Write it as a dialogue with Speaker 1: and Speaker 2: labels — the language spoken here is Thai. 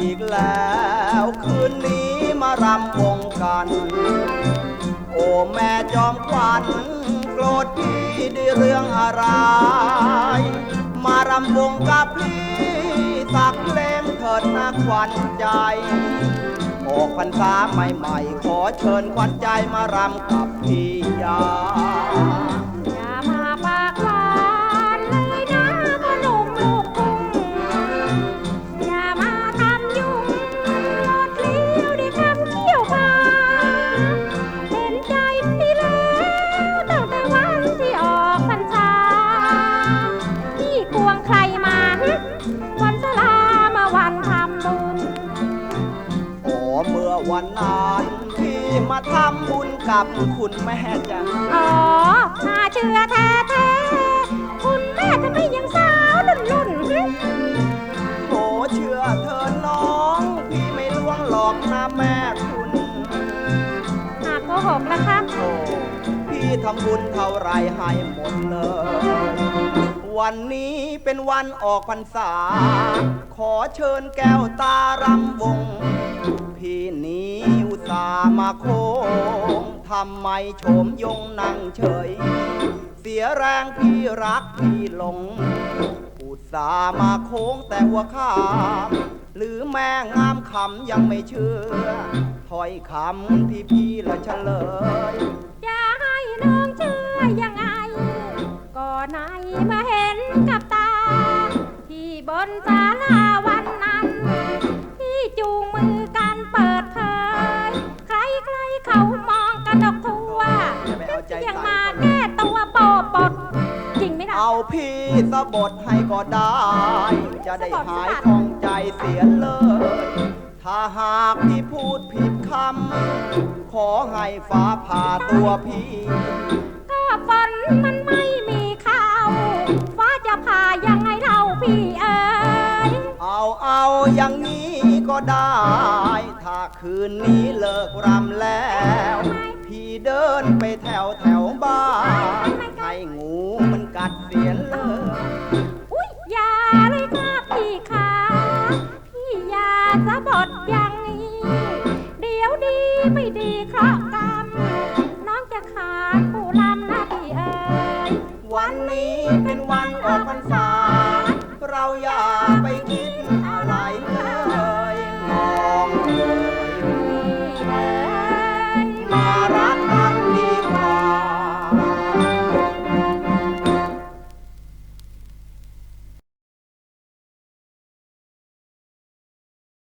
Speaker 1: อีกแล้ว คืนนี้มารำวงกัน โอ้แม่จอมขวัญโกรธพี่ด้วยเรื่องอะไร มารำวงกับพี่สักเพลงเถิดนะขวัญใจออกพรรษาใหม่ๆ ขอเชิญขวัญใจมารำกับพี่ยา
Speaker 2: นนั้นพี่มาทำบุญ
Speaker 1: กับคุณแม่จ้ะ
Speaker 2: อ๋อน่าเชื่อแท้แท้ๆคุณแม่จะไม่ยังสาวรุ่นรุ่นๆหึ
Speaker 1: โอ้เชื่อเธอน้อง พี่ไม่ล่วงหลอกนะแม่คุณ
Speaker 2: หากโกหกนะคะ
Speaker 1: โอ้พี่ทำบุญเท่าไรให้หมดเลย วันนี้เป็นวันออกพรรษา ขอเชิญแก้วตารำวง พี่นี้อุตส่าห์มาโค้งทำไมโฉมยงนั่งเฉย เสียแรงพี่รักพี่หลง อุตส่าห์มาโค้งแต่หัวข้ามหรือแม่งามคำยังไม่เชื่อถอยคำที่พี่ละเฉลย
Speaker 2: จะให้น้องเชื่อยังไง ก็ไหนมาเห็นกับตา ที่บนศาลา ยัง
Speaker 1: ใส่
Speaker 2: มา
Speaker 1: เขาเลย
Speaker 2: แก้ตัวโปปดจริงไหมล่ะ
Speaker 1: เอาพี่สะบดให้ก็ได้ จะได้หายของใจเสียเลย ถ้าหากพี่พูดผิดคำ ขอให้ฟ้าผ่าตัวพี่
Speaker 2: ก็ฝนมันไม่มีข้าวฟ้าจะผ่ายังไงเล่าพี่เอ๋ย
Speaker 1: เอาเอาอย่างนี้ก็ได้ ถ้าคืนนี้เลิกรำแล้ว
Speaker 2: อย่างนี้ เดี๋ยวดีไม่ดีเคราะห์กรรม น้องจะขาดผู้ลำนะพี่เอ๋ย
Speaker 1: วันนี้เป็นวันออกพรรษา เราอย่าไปคิด